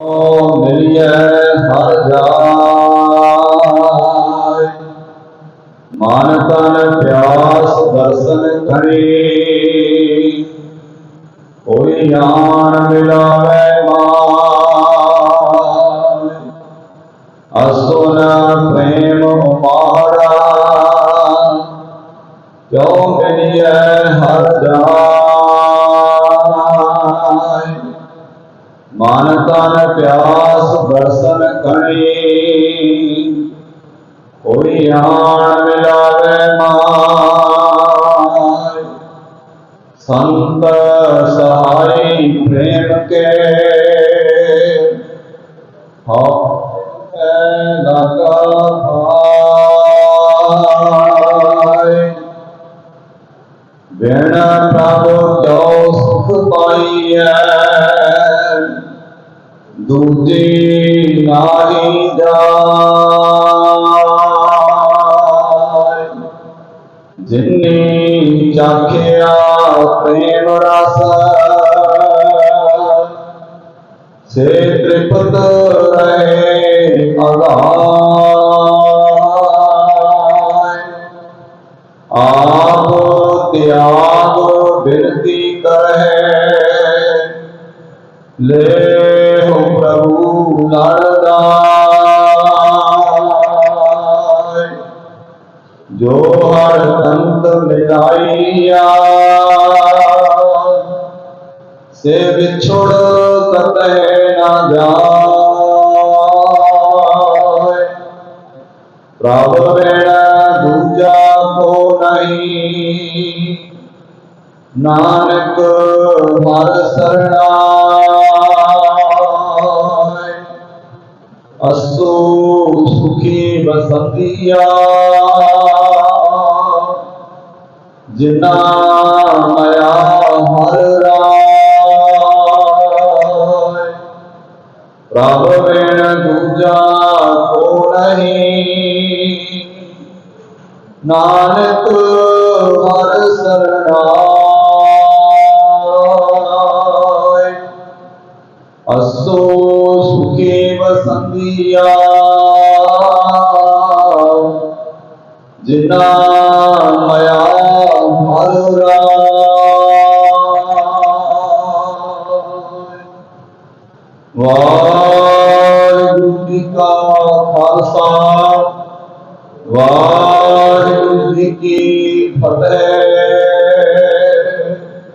ਮਿਲਿਆ ਹਰ ਜਾਇ ਮਨ ਤਨ ਪਿਆਸ ਦਰਸ਼ਨ ਕਰੇ ਕੋਈ ਜਾਣ ਮਿਲਾਵੇ ਮਾਨ। ਅਸੁਨ ਪ੍ਰੇਮ ਉਮਾਰਾ ਕਿਉ ਮਿਲਿਐ ਹਰ ਜਾਇ ਮਨ ਤਨ ਪਿਆਸ ਦਰਸ਼ਨ ਕਣੀ ਕੋਈ ਆਣ ਮਿਲਾਵੇ ਮਾਇ ਸੰਤ ਸਹਾਈ ਪ੍ਰੇਮ ਕੇ। ਹਉ ਲਗਾ ਪਾਇ ਬਿਨ ਪ੍ਰਭ ਜੋ ਸੁਖ ਪਾਈਐ। दूते नारी जिन्ने प्रेम रस से। त्रिपत रहे आप त्याग विनती करें। ले हो प्रभु नारदा जो हर दंत मिलाइया से बिछुड़ कतह ना जाए। प्रभ दूजा को नहीं। नानक मर शरणाय असो सुखी बसतिया। जिना मया हर राय। प्रभ बिन दूजा को नहीं। नानक अस्तो सुखे वसंदिया जिना मया मरुरा वाहिगुरु का खालसा। जी की फतेह